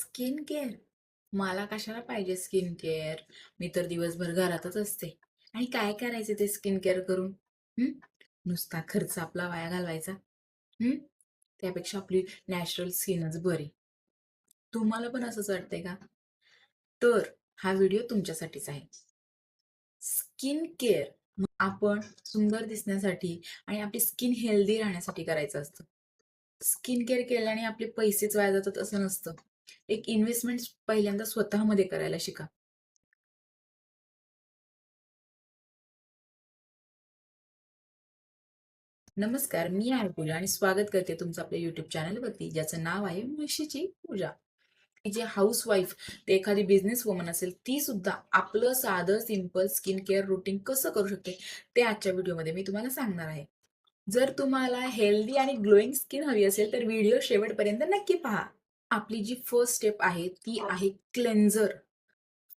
Skin care. मला कशाला पाहिजे स्किन केअर? मी तर दिवसभर घरातच असते. आणि काय करायचे ते स्किन केअर करून? हं? नुसता खर्च आपला वाया घालवायचा. हं? त्यापेक्षा आपली नॅचरल स्किनच बरी. तुम्हाला पण असंच वाटतंय का? तर हा व्हिडिओ तुमच्यासाठीच आहे. स्किन केअर आपण सुंदर दिसण्यासाठी आणि आपली स्किन हेल्दी राहण्यासाठी करायचं असतं. स्किन केअर केल्याने आपले पैसेच वाया जातात असं नसतं. एक इन्व्हेस्टमेंट पहिल्यांदा स्वतःमध्ये करायला शिका. नमस्कार मी आहे पूजा आणि स्वागत करते तुमचं आपल्या युट्यूब चॅनलवरती ज्याचं नाव आहे म्हशीची पूजा. जे हाऊस वाईफ ते एखादी बिझनेस वुमन असेल ती सुद्धा आपलं साधं सिंपल स्किन केअर रुटीन कसं करू शकते ते आजच्या व्हिडिओमध्ये मी तुम्हाला सांगणार आहे. जर तुम्हाला हेल्दी आणि ग्लोईंग स्किन हवी असेल तर व्हिडिओ शेवटपर्यंत नक्की पहा. आपली जी फर्स्ट स्टेप आहे ती आहे क्लेन्झर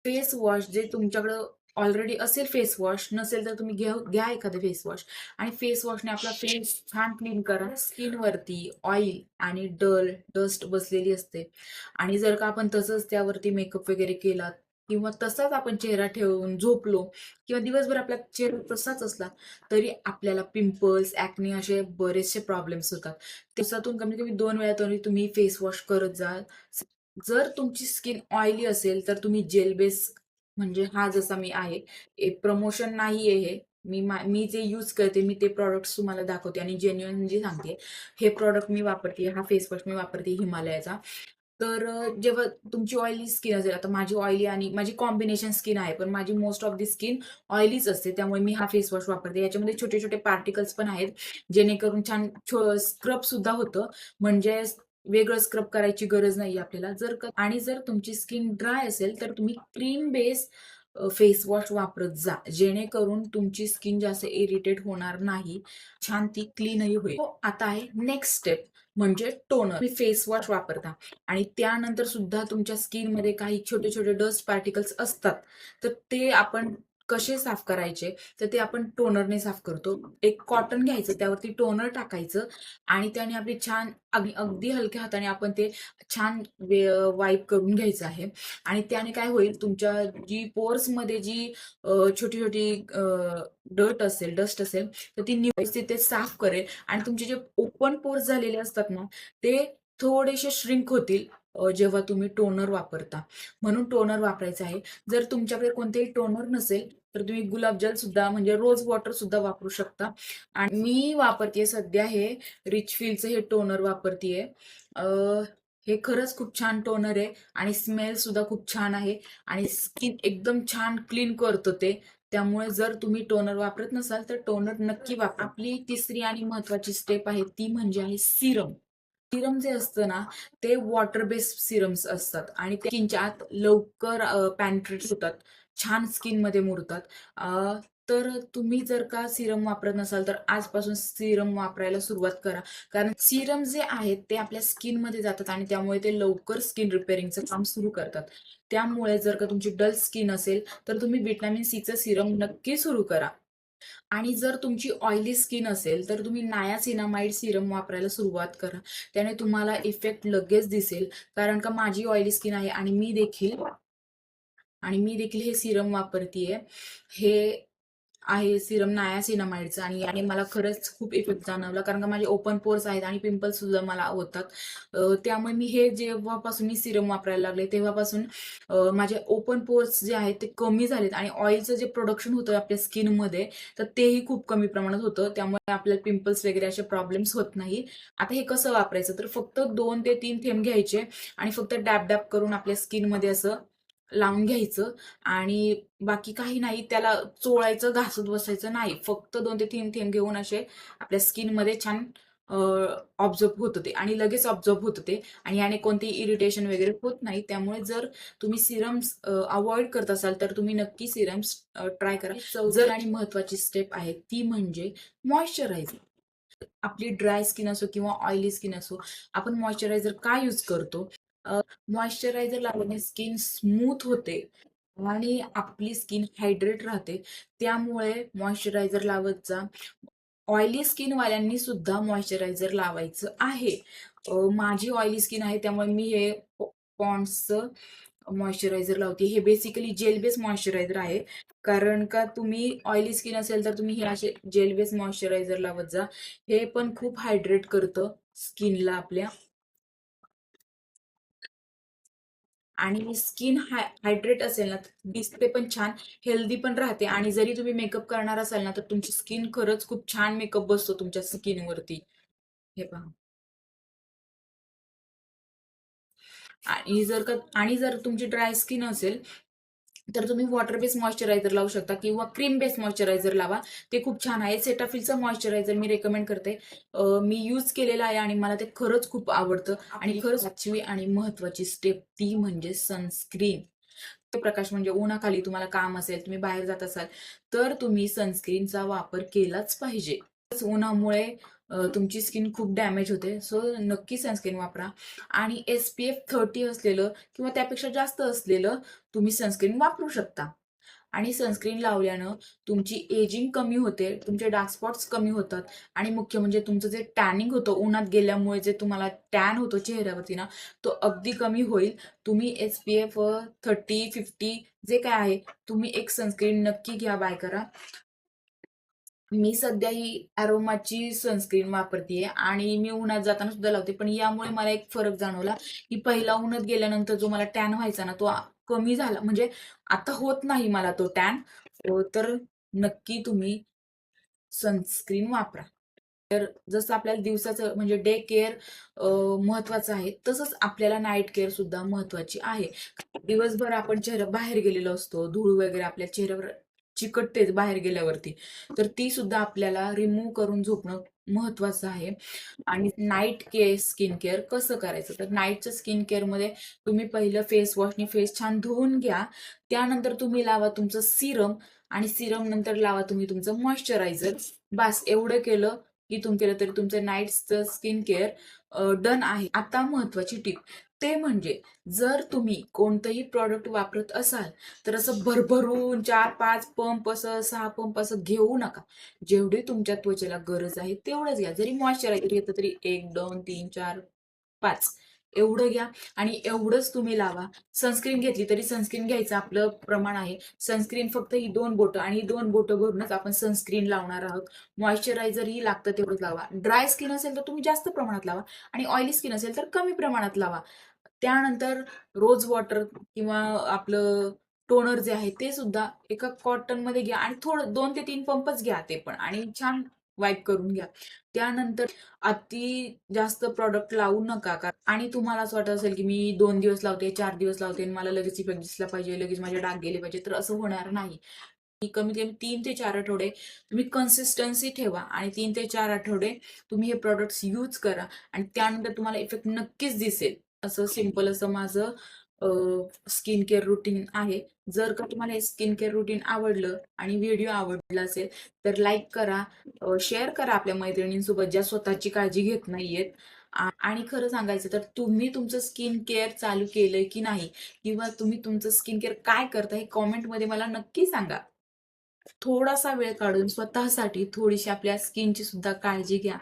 फेस वॉश जे तुमच्याकडं ऑलरेडी असेल फेस वॉश नसेल तर तुम्ही घ्या घ्या एखादं फेस वॉश आणि फेस वॉशने आपला फेस छान क्लीन करा. स्किनवरती ऑइल आणि डल डस्ट बसलेली असते. आणि जर का आपण तसंच त्यावरती मेकअप वगैरे केला किंवा तसाच आपण चेहरा ठेवून झोपलो किंवा दिवसभर आपला चेहरा तसाच असला तरी आपल्याला पिंपल्स ॲक्ने असे बरेचसे प्रॉब्लेम्स होतात. दिवसातून कमीत कमी दोन वेळा तरी तुम्ही फेस वॉश करत जा जर तुमची स्किन ऑइली असेल तर तुम्ही जेल बेस म्हणजे हा जसा मी आहे प्रमोशन नाही आहे हे. मी मा- मी जे यूज करते मी ते प्रॉडक्ट्स तुम्हाला दाखवते आणि जेन्युअन म्हणजे सांगते हे प्रॉडक्ट मी वापरते हा फेस वॉश मी वापरते हिमालयाचा. तर जेव्हा तुमची ऑइली स्किन असेल आता माझी ऑइली आणि माझी कॉम्बिनेशन स्किन आहे पण माझी मोस्ट ऑफ दी स्किन ऑइलीच असते त्यामुळे मी हा फेस वॉश वापरते. याच्यामध्ये छोटे छोटे पार्टिकल्स पण आहेत जेणेकरून छान स्क्रब सुद्धा होतं. म्हणजे वेगळं स्क्रब करायची गरज नाही आपल्याला. जर आणि जर तुमची स्किन ड्राय असेल तर तुम्ही क्रीम बेस फेस वॉश वापरत जा. जेणेकरून तुमची स्किन जास्त इरिटेट होणार नाही. छान ती क्लीनही होईल. हो, आता आहे नेक्स्ट स्टेप म्हणजे टोनर तुम्ही फेस वॉश वापरता. आणि त्यानंतर सुद्धा तुमच्या स्किनमध्ये काही छोटे छोटे डस्ट पार्टिकल्स असतात. तर ते आपण कसे साफ करायचे तर ते आपण टोनरने साफ करतो. एक कॉटन घ्यायचं त्यावरती टोनर टाकायचं आणि त्याने आपली छान अगदी अगदी हलक्या हाताने आपण ते छान वाईप करून घ्यायचं आहे. आणि त्याने काय होईल तुमच्या जी पोर्समध्ये जी छोटी छोटी डट असेल डस्ट असेल तर ती व्यवस्थित ते साफ करेल आणि तुमचे जे ओपन पोर्स झालेले असतात ना ते थोडेसे श्रिंक होतील जेव्हा तुम्ही टोनर वापरता. म्हणून टोनर वापरायचं आहे. जर तुमच्याकडे कोणतेही टोनर नसेल तर तुम्ही गुलाबजल सुद्धा म्हणजे रोज वॉटर सुद्धा वापरू शकता. आणि मी वापरते सध्या हे रिच फीलचं हे टोनर वापरतेय. हे खरंच खूप छान टोनर आहे आणि स्मेल सुद्धा खूप छान आहे. आणि स्किन एकदम छान क्लीन करतो ते. त्यामुळे जर तुम्ही टोनर वापरत नसाल तर टोनर नक्की वापरा. आपली तिसरी आणि महत्वाची स्टेप आहे ती म्हणजे आहे सिरम सिरम जे असतं ना ते वॉटर बेस्ड सिरम्स असतात. आणि ते स्किनच्या आत लवकर पॅन्ट्रेट होतात. छान स्किनमध्ये मुरतात. तर तुम्ही जर का सिरम वापरत नसाल तर आजपासून सिरम वापरायला सुरुवात करा. कारण सिरम जे आहेत ते आपल्या स्किनमध्ये जातात आणि त्यामुळे ते लवकर स्किन रिपेअरिंगचं काम सुरू करतात. त्यामुळे जर का तुमची डल स्किन असेल तर तुम्ही विटॅमिन सीचं सिरम नक्की सुरू करा. आणि जर तुमची ऑइली स्किन असेल तर तुम्ही नायासिनामाइड सिरम वापरायला सुरुवात करा. त्याने तुम्हाला इफेक्ट लगेच दिसेल. कारण का माझी ऑइली स्किन आहे आणि मी देखील आणि मी देखील हे सिरम वापरतीये. हे आहे सिरम नायासिनामाइडचं आणि याने मला खरंच खूप इफेक्ट जाणवला. कारण का माझे ओपन पोर्स आहेत आणि पिंपल्स सुद्धा मला होतात. त्यामुळे मी हे जेव्हापासून मी सिरम वापरायला लागले तेव्हापासून माझे ओपन पोर्स जे आहेत ते कमी झालेत आणि ऑइलचं जे प्रोडक्शन होतं आपल्या स्किनमध्ये तर तेही खूप कमी प्रमाणात होतं. त्यामुळे आपल्याला पिंपल्स वगैरे असे प्रॉब्लेम्स होत नाही. आता हे कसं वापरायचं? तर फक्त दोन ते तीन थेंब घ्यायचे आणि फक्त डॅप डॅप करून आपल्या स्किनमध्ये असं लावून घ्यायचं आणि बाकी काही नाही त्याला चोळायचं घासत बसायचं नाही. फक्त दोन ते तीन थेंब घेऊन असे आपल्या स्किनमध्ये छान ऑब्झर्व होतं ते आणि लगेच ऑब्झर्व होतं ते आणि याने कोणतेही इरिटेशन वगैरे होत नाही. त्यामुळे जर तुम्ही सिरम्स अवॉइड करत असाल तर तुम्ही नक्की सिरम्स ट्राय करा. जर आणि महत्वाची स्टेप आहे ती म्हणजे मॉइश्चरायझर आपली ड्राय स्किन असो किंवा ऑइली स्किन असो आपण मॉइश्चरायझर का यूज करतो? मॉइश्चरायझर लावल्याने स्किन स्मूथ होते आणि आपली स्किन हायड्रेट राहते. त्यामुळे मॉइश्चरायझर लावत जा. ऑइली स्किन वाल्यांनी सुद्धा मॉइश्चरायझर लावायचं आहे. माझी ऑइली स्किन आहे त्यामुळे मी हे पॉन्ड्सचं मॉइश्चरायझर लावते. हे बेसिकली जेल बेस मॉइश्चरायझर आहे. कारण का तुम्ही ऑइली स्किन असेल तर तुम्ही हे असे जेल बेस मॉइश्चरायझर लावत जा. हे पण खूप हायड्रेट करतं स्किनला आपल्या. आणि स्किन हाय हायड्रेट असेल ना तर दिसते पण छान हेल्दी पण राहते. आणि जरी तुम्ही मेकअप करणार असाल ना तर तुमची स्किन खरंच खूप छान मेकअप बसतो तुमच्या स्किनवरती हे पहा. आणि जर का आणि जर तुमची ड्राय स्किन असेल तर तुम्ही वॉटर बेस मॉइश्चरायझर लावू शकता किंवा क्रीम बेस मॉइश्चरायझर लावा. ते खूप छान आहे. सेटाफिलचं मॉइश्चरायझर मी रेकमेंड करते. मी यूज केलेलं आहे आणि मला ते खरंच खूप आवडतं. आणि खरंच पाचवी आणि महत्वाची स्टेप ती म्हणजे सनस्क्रीन प्रकाश म्हणजे उन्हाखाली तुम्हाला काम असेल तुम्ही बाहेर जात असाल तर तुम्ही सनस्क्रीनचा वापर केलाच पाहिजे. उन्हामुळे तुमची स्किन खूप डॅमेज होते. सो नक्की सनस्क्रीन वापरा. आणि एस पी एफ थर्टी असलेलं किंवा त्यापेक्षा जास्त असलेलं तुम्ही सनस्क्रीन वापरू शकता. आणि सनस्क्रीन लावल्यानं तुमची एजिंग कमी होते तुमचे डार्क स्पॉट्स कमी होतात आणि मुख्य म्हणजे तुमचं जे टॅनिंग होतं उन्हात गेल्यामुळे जे तुम्हाला टॅन होतो चेहऱ्यावरती ना तो अगदी कमी होईल. तुम्ही S P F thirty fifty जे काय आहे तुम्ही एक सनस्क्रीन नक्की घ्या बाय करा. मी सध्या ही अरोमाची सनस्क्रीन वापरतेय आणि मी उन्हात जाताना सुद्धा लावते. पण यामुळे मला एक फरक जाणवला की पहिला उन्हात गेल्यानंतर जो मला टॅन व्हायचा ना तो कमी झाला. म्हणजे आता होत नाही मला तो टॅन हो, तर नक्की तुम्ही सनस्क्रीन वापरा. तर जसं आपल्याला दिवसाचं म्हणजे डे केअर महत्वाचं आहे तसंच आपल्याला नाईट केअर सुद्धा महत्वाची आहे. दिवसभर आपण चेहरा बाहेर गेलेलो असतो धूळ वगैरे आपल्या चेहऱ्यावर चिकटतेच बाहेर गेल्यावरती. तर ती सुद्धा आपल्याला रिमूव्ह करून झोपणं महत्वाचं आहे. आणि नाईट केअर स्किन केअर कसं करायचं? तर नाईटचं स्किन केअरमध्ये तुम्ही पहिलं फेस वॉशने फेस छान धुवून घ्या. त्यानंतर तुम्ही लावा तुमचं सिरम आणि सिरम नंतर लावा तुम्ही तुमचं मॉइश्चरायझर बास एवढं केलं की तुम केलं तरी तुमचं नाईटचं स्किन केअर डन आहे. आता महत्वाची टीप ते म्हणजे जर तुम्ही कोणतंही प्रॉडक्ट वापरत असाल तर असं भरभरून चार पाच पंप असं सहा पंप असं घेऊ नका. जेवढी तुमच्या त्वचेला गरज आहे तेवढंच घ्या. जरी मॉइश्चरायझर घेतलं तरी एक दोन तीन चार पाच. एवढं घ्या आणि एवढंच तुम्ही लावा. सनस्क्रीन घेतली तरी सनस्क्रीन घ्यायचं आपलं प्रमाण आहे. सनस्क्रीन फक्त ही दोन बोटं आणि ही दोन बोटं भरूनच आपण सनस्क्रीन लावणार आहोत. मॉइश्चरायझर ही लागतं तेवढंच लावा. ड्राय स्किन असेल तर तुम्ही जास्त प्रमाणात लावा आणि ऑइली स्किन असेल तर कमी प्रमाणात लावा. त्यानंतर रोज वॉटर किंवा आपलं टोनर जे आहे ते सुद्धा एका कॉटनमध्ये घ्या आणि थोडं दोन ते तीन पंपच घ्या ते पण आणि छान वाईप करून घ्या. त्यानंतर अति जास्त प्रॉडक्ट लावू नका का? आणि तुम्हाला असं वाटत असेल की मी दोन दिवस लावते चार दिवस लावते आणि मला लगेच इफेक्ट दिसला पाहिजे लगेच माझे डाग गेले पाहिजे तर असं होणार नाही. कमीत कमी तीन ते चार आठवडे तुम्ही कन्सिस्टन्सी ठेवा आणि तीन ते चार आठवडे तुम्ही हे प्रॉडक्ट्स यूज करा आणि त्यानंतर तुम्हाला इफेक्ट नक्कीच दिसेल. असं सिंपल असं माझं स्किन केअर रुटीन आहे. जर का तुम्हाला हे स्किन केअर रुटीन आवडलं आणि व्हिडिओ आवडला असेल तर लाईक करा शेअर करा आपल्या मैत्रिणींसोबत ज्या स्वतःची काळजी घेत नाहीयेत. आणि खरं सांगायचं तर तुम्ही तुमचं स्किन केअर चालू केलंय की नाही किंवा तुम्ही तुमचं स्किन केअर काय करता हे कॉमेंटमध्ये मला नक्की सांगा. थोडासा वेळ काढून स्वतःसाठी थोडीशी आपल्या स्किनची सुद्धा काळजी घ्या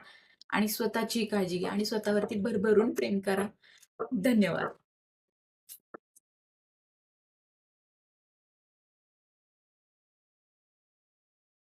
आणि स्वतःची काळजी घ्या आणि स्वतःवरती भरभरून प्रेम करा. धन्यवाद.